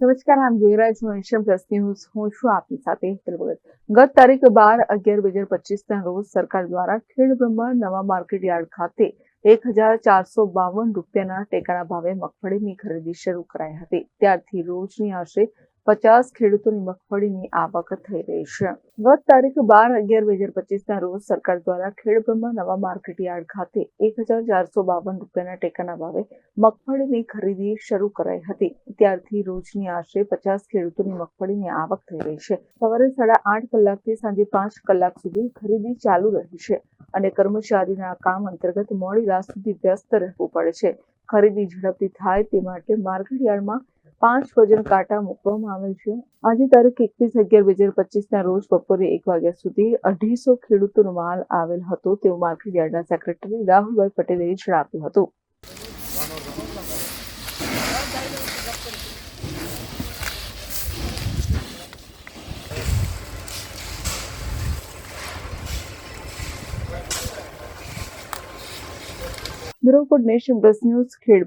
નમસ્કાર, આમ જોઈ રહ્યા છો એશિયન પ્લસ ન્યૂઝ હું છું આપની સાથે હેતલ. ગત તારીખ બાર અગિયાર બે હજાર પચીસના રોજ સરકાર દ્વારા ખેડ બ્રહ્મા નવા માર્કેટ યાર્ડ ખાતે એક હજાર ચારસો બાવન રૂપિયાના ટેકાના ભાવે મગફળીની ખરીદી શરૂ કરાઈ હતી ત્યારથી રોજની આશરે પચાસ ખેડૂતોની મગફળીની આવક થઈ રહી છે. ગત તારીખ બાર અગિયાર બે હજાર પચીસના રોજ સરકાર દ્વારા ખેડબ્રહ્મા નવા માર્કેટ યાર્ડ ખાતે એક હજાર ચારસો બાવન રૂપિયાના ટેકાના ભાવે મગફળીની ખરીદી શરૂ કરાઈ હતી. ત્યારથી રોજની આશરે પચાસ ખેડૂતોની મગફળીની આવક થઈ રહી છે. સવારે સાડા આઠ કલાકથી સાંજે પાંચ કલાક સુધી ખરીદી ચાલુ રહી છે અને કર્મચારીના કામ અંતર્ગત મોડી રાત સુધી વ્યસ્ત રહેવું પડે છે. ખરીદી ઝડપથી થાય તે માટે માર્કેટ યાર્ડમાં પાંચ વજન કાંટા મૂકવામાં આવેલ છે. આજે તારીખ એકવીસ અગિયાર બે હજાર પચીસના રોજ બપોરે એક વાગ્યા સુધી અઢીસો ખેડૂતોનો માલ આવેલ હતો તેવું માર્કેટ યાર્ડના સેક્રેટરી રાહુલભાઈ પટેલે જણાવ્યું હતું. બ્યુરો નેશન પ્લસ ન્યૂઝ ખેડ